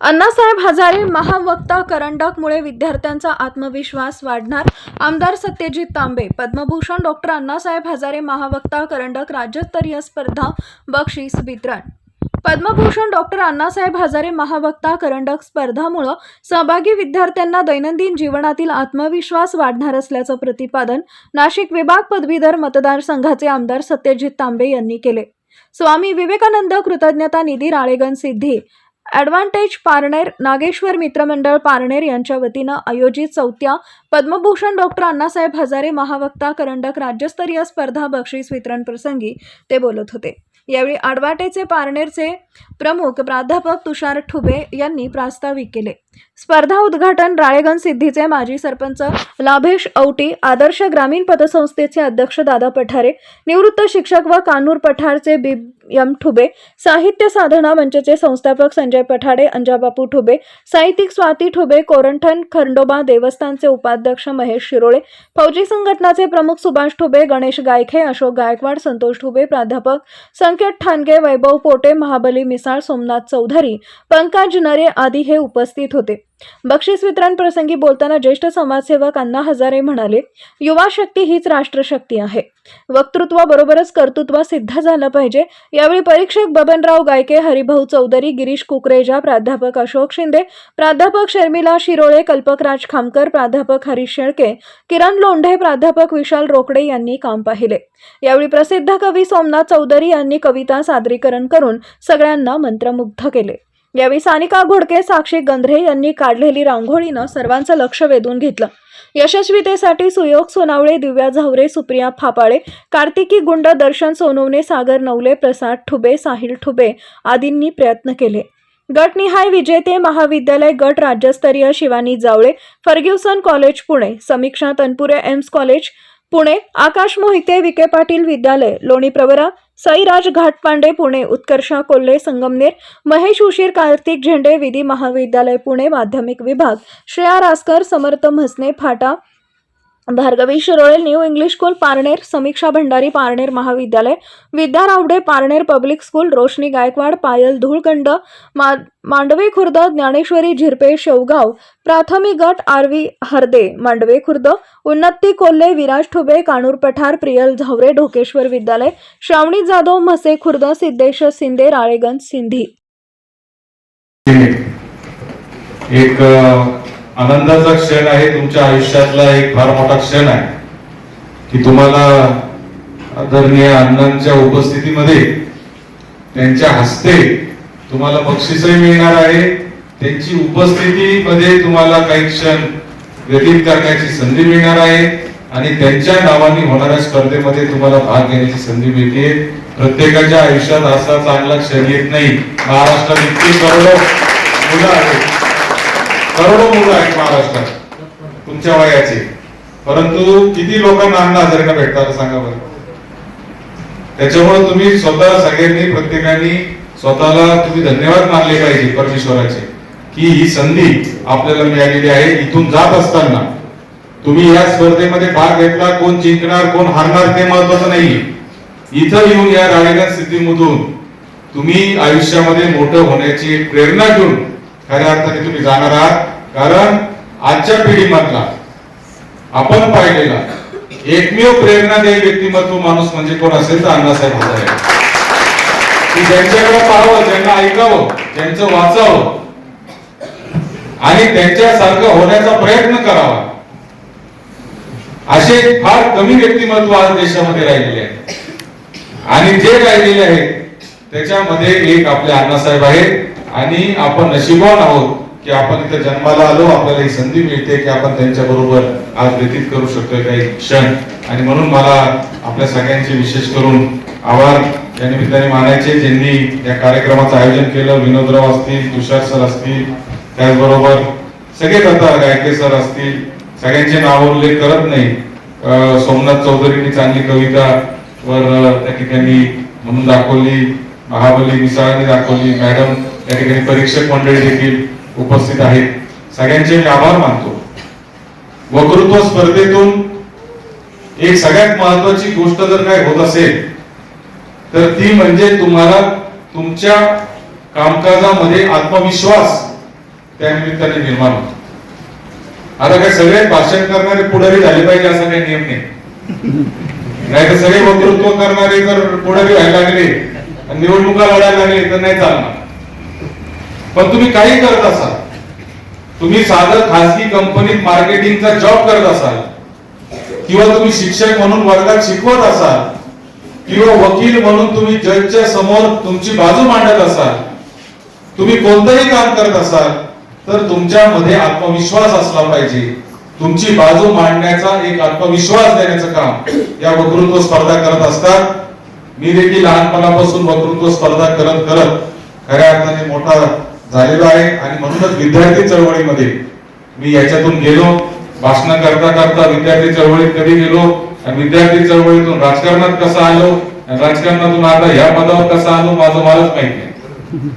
अण्णासाहेब हजारे महावक्ता करंडकमुळे विद्यार्थ्यांचा आत्मविश्वास वाढणार. आमदार सत्यजित तांबे पद्मभूषण डॉक्टर अण्णासाहेब हजारे महावक्ता करंडक राज्यस्तरीय स्पर्धा बक्षीस वितरण. पद्मभूषण डॉक्टर अण्णासाहेब हजारे महावक्ता करंडक स्पर्धामुळं सहभागी विद्यार्थ्यांना दैनंदिन जीवनातील आत्मविश्वास वाढणार असल्याचं प्रतिपादन नाशिक विभाग पदवीधर मतदारसंघाचे आमदार सत्यजित तांबे यांनी केले. स्वामी विवेकानंद कृतज्ञता निधी राळेगण सिद्धी ॲडव्हान्टेज पारनेर नागेश्वर मित्रमंडळ पारनेर यांच्या वतीनं आयोजित चौथ्या पद्मभूषण डॉक्टर अण्णासाहेब हजारे महावक्ता करंडक राज्यस्तरीय स्पर्धा बक्षीस वितरण प्रसंगी ते बोलत होते. यावेळी आडवाटेचे पारनेरचे प्रमुख प्राध्यापक तुषार ठुबे यांनी प्रास्ताविक केले. स्पर्धा उद्घाटन राळेगण सिद्धीचे माजी सरपंच लाभेश औटी आदर्श ग्रामीण पतसंस्थेचे अध्यक्ष दादा पठारे निवृत्त शिक्षक व कानूर पठारचे बी एम ठुबे साहित्य साधना मंचचे संस्थापक संजय पठाडे अंजाबापू ठुबे साहित्यिक स्वाती ठुबे कोरंठण खंडोबा देवस्थानचे उपाध्यक्ष महेश शिरोळे फौजी संघटनाचे प्रमुख सुभाष ठुबे गणेश गायखे अशोक गायकवाड संतोष ठुबे प्राध्यापक अनिकेत ठाणगे वैभव पोटे महाबली मिसाळ सोमनाथ चौधरी पंकज नरे आदी हे उपस्थित होते. बक्षीस वितरण प्रसंगी बोलताना ज्येष्ठ समाजसेवक अण्णा हजारे म्हणाले युवा शक्ती हीच राष्ट्रशक्ती आहे. वक्तृत्वाबरोबरच कर्तृत्व सिद्ध झालं पाहिजे. यावेळी परीक्षक बबनराव गायके हरिभाऊ चौधरी गिरीश कुकरेजा प्राध्यापक अशोक शिंदे प्राध्यापक शर्मिला शिरोळे कल्पकराज खामकर प्राध्यापक हरीश शेळके किरण लोंढे प्राध्यापक विशाल रोकडे यांनी काम पाहिले. यावेळी प्रसिद्ध कवी सोमनाथ चौधरी यांनी कविता सादरीकरण करून सगळ्यांना मंत्रमुग्ध केले. यावेळी सानिका घोडके साक्षी गंधरे यांनी काढलेली रांगोळीनं सर्वांचं लक्ष वेधून घेतलं. यशस्वीतेसाठी सुयोग सोनावळे दिव्या झावरे सुप्रिया फापाळे कार्तिकी गुंड दर्शन सोनवणे सागर नवले प्रसाद ठुबे साहिल ठुबे आदींनी प्रयत्न केले. गटनिहाय विजेते महाविद्यालय गट राज्यस्तरीय Shivani Jawale Fergusson college Pune Samiksha Tanpure AIMS college Pune Akash Mohite Vikhe Patil विद्यालय लोणी प्रवरा साईराज घाटपांडे पुणे उत्कर्षा कोल्हे संगमनेर महेश उशीर कार्तिक झेंडे विधी महाविद्यालय पुणे माध्यमिक विभाग Shreya Raskar Samarth Mhasne Phata Bhargavi Shirole new English school Parner Samiksha Bhandari Parner महाविद्यालय विद्या रावडे पारनेर पब्लिक स्कूल रोशनी गायकवाड पायल धुळकंड मा मांडवे खुर्द ज्ञानेश्वरी झिरपे शेवगाव प्राथमिक गट आरवी हरदे मांडवे खुर्द उन्नती कोल्हे विराज ठुबे कानूर पठार प्रियल झावरे ढोकेश्वर विद्यालय श्रावणी जाधव म्हसे खुर्द सिद्धेश सिंदे राळेगंज सिंधी. एक आनंदाचा क्षण आहे तुमच्या आयुष्यातला एक फार मोठा क्षण आहे. की तुम्हाला आदरणीय अण्णांच्या उपस्थितीमध्ये त्यांच्या हस्ते तुम्हाला बक्षीसही मिळणार आहे. त्यांची उपस्थितीमध्ये तुम्हाला काही क्षण व्यतीत करण्याची संधी मिळणार आहे. आणि त्यांच्या नावाने होणाऱ्या स्पर्धेमध्ये तुम्हाला भाग घेण्याची संधी मिळते. प्रत्येकाच्या आयुष्यात असा चांगला क्षण येत नाही. महाराष्ट्रात इतकी करोडो मुलं आहेत. करोडो मुलं आहेत महाराष्ट्रात तुमच्या वयाचे. परंतु किती लोकांना अन्न हजारेला भेटतात सांगा बरं. त्याच्यामुळे तुम्ही स्वतः सगळ्यांनी प्रत्येकाने स्वतःला तुम्ही धन्यवाद मानले पाहिजे परमेश्वराचे की ही संधी आपल्याला मिळालेली आहे. इथून जात असताना तुम्ही या स्पर्धेमध्ये भाग घेतला कोण जिंकणार कोण हारणार ते महत्वाचं नाही इथं येऊन या राळेगण स्थितीमधून तुम्ही आयुष्यामध्ये मोठं होण्याची एक प्रेरणा घेऊन खऱ्या अर्थाने तुम्ही जाणार आहात. कारण आजच्या पिढीमधला आपण पाहिलेला एकमेव प्रेरणादायी व्यक्तिमत्व माणूस म्हणजे कोण असेल तर अण्णासाहेब हजारे की ज्यांच्याकडे पाहावं ज्यांना ऐकावं ज्यांचं वाचावं आणि त्यांच्यासारखं होण्याचा प्रयत्न करावा असे फार कमी व्यक्तिमत्व आज देशामध्ये राहिलेले आहे. आणि जे राहिलेले आहेत त्याच्यामध्ये एक आपले अण्णासाहेब आहेत आणि आपण नशिबवान आहोत. की आपण इथे जन्माला आलो आपल्याला ही संधी मिळते की आपण त्यांच्या बरोबर आज व्यतीत करू शकतोय काही क्षण. आणि म्हणून मला आपल्या सगळ्यांचे विशेष करून आभार. या निमित्ताने मानायचे ज्यांनी या कार्यक्रमाचं आयोजन केलं विनोदराव असतील तुषार सर असतील त्याचबरोबर सगळे आता गायके सर असतील सगळ्यांचे नाव उल्लेख करत नाही. सोमनाथ चौधरींनी चांगली कविता वर त्या ठिकाणी म्हणून दाखवली महाबली मिसाळांनी दाखवली मॅडम त्या ठिकाणी परीक्षक मंडळी देखील उपस्थित आहेत. सगळ्यांचे मी आभार मानतो. वक्तृत्व स्पर्धेतून एक सगळ्यात महत्वाची गोष्ट जर काय होत असेल तर ती म्हणजे तुम्हाला तुमच्या कामकाजामध्ये आत्मविश्वास त्या निमित्ताने निर्माण होतो. आता काय सगळे भाषण करणारे पुढारी झाले पाहिजे असा काही नियम नाही. नाही तर सगळे वक्तृत्व करणारे जर पुढारी व्हायला लागले निवडणुका लढायला लागले तर नाही चालणार. पण तुम्ही काही करत असाल. तुम्ही साधं खासगी कंपनीत मार्केटिंगचा जॉब करत असाल किंवा तुम्ही शिक्षक म्हणून वर्गात शिकवत असाल किंवा वकील म्हणून तुम्ही जजच्या समोर तुमची बाजू मांडत असाल तुम्ही कोणतंही काम करत असाल तर तुमच्यामध्ये आत्मविश्वास असला पाहिजे. तुमची बाजू मांडण्याचा एक आत्मविश्वास देण्याचं काम या वक्तृत्व स्पर्धा करत असतात. मी देखील लहानपणापासून वक्तृत्व स्पर्धा करत करत खऱ्या अर्थाने मोठा झालेलो आहे आणि म्हणूनच विद्यार्थी चळवळीमध्ये मी याच्यातून गेलो. भाषण करता करता विद्यार्थी चळवळीत कधी गेलो आणि विद्यार्थी चळवळीतून राजकारणात कसा आलो राजकारणातून आता ह्या पदावर कसा आलो माझं मलाच माहीत नाही.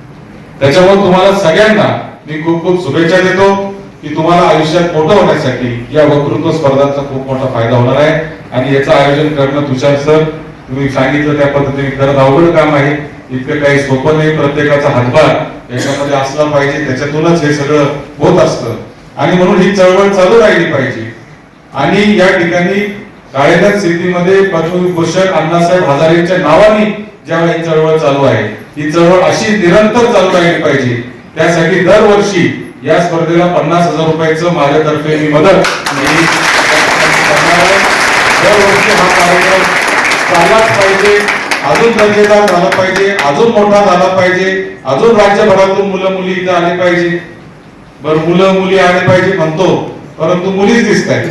त्याच्यामुळे तुम्हाला सगळ्यांना मी खूप खूप शुभेच्छा देतो की तुम्हाला आयुष्यात मोठं होण्यासाठी या वक्तृत्व स्पर्धांचा खूप मोठा फायदा होणार आहे. आणि याचं आयोजन करणं तुषार सर तुम्ही सांगितलं त्या पद्धतीने करत अवघड काम आहे. इतकं काही सोपं नाही प्रत्येकाचा हातभार याच्यामध्ये असला पाहिजे त्याच्यातूनच हे सगळं होत असतं. आणि म्हणून ही चळवळ चालू राहिली पाहिजे. आणि या ठिकाणी कार्यरत स्थितीमध्ये पद्मविभूषण अण्णासाहेब हजारेंच्या नावाने ज्यावेळी ही चळवळ चालू आहे ही चळवळ अशी निरंतर चालू राहिली पाहिजे. त्यासाठी दरवर्षी या स्पर्धेला पन्नास हजार रुपयाचं माझ्यातर्फे मी मदत मी दरवर्षी हा कार्यक्रम चाललाच पाहिजे. अजून दर्जेदार झाला पाहिजे अजून मोठा झाला पाहिजे अजून राज्यभरातून मुलं मुली इथं आली पाहिजे. बर मुलं मुली आले पाहिजे म्हणतो परंतु मुलीच दिसत आहेत.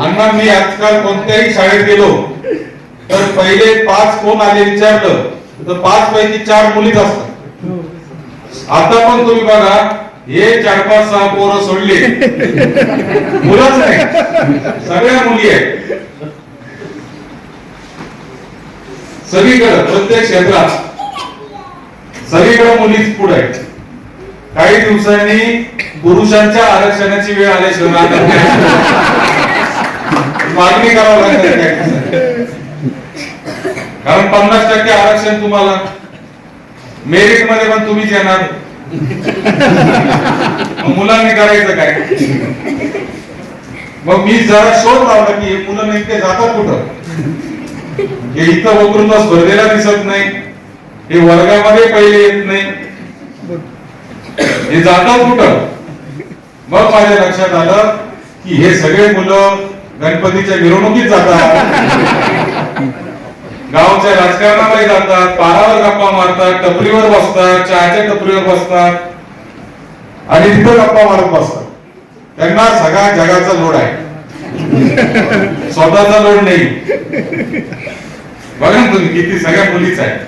अण्णा मी आजकाल कोणत्याही शाळेत गेलो तर पहिले पाच कोण आले विचारलं तर पाच पैकी चार मुलीच असतात. आता पण तुम्ही बघा हे चार पाच सहा पोरं सोडले. मुलंच नाही. सगळ्या मुली आहेत. सगळीकडे प्रत्येक क्षेत्रात. सगळीकडे मुलीच पुढे आहेत. काही दिवसांनी पुरुषांच्या आरक्षणाची वेळ आली राहणार मागणी करावं लागणार कारण पन्नास टक्के आरक्षण तुम्हाला. मेरिटमध्ये पण तुम्हीच येणार. मुलांनी करायचं काय? मग मी जरा शोध लावला की हे मुलं नेमके जातात कुठं? हे इथं वक्तृत्व स्पर्धेला दिसत नाही. हे वर्गामध्ये पहिले येत नाही. हे जातात कुठं? मग माझ्या लक्षात आलं की हे सगळे मुलं गणपतीच्या मिरवणुकीत जातात. गावच्या राजकारणामध्ये जातात पारावर गप्पा मारतात टपरीवर बसतात चहाच्या टपरीवर बसतात. आणि तिथं गप्पा मारत बसतात. त्यांना सगळ्या जगाचा लोड आहे. स्वतःचा लोड नाही. बघा ना तुम्ही किती सगळ्या मुलीच आहेत.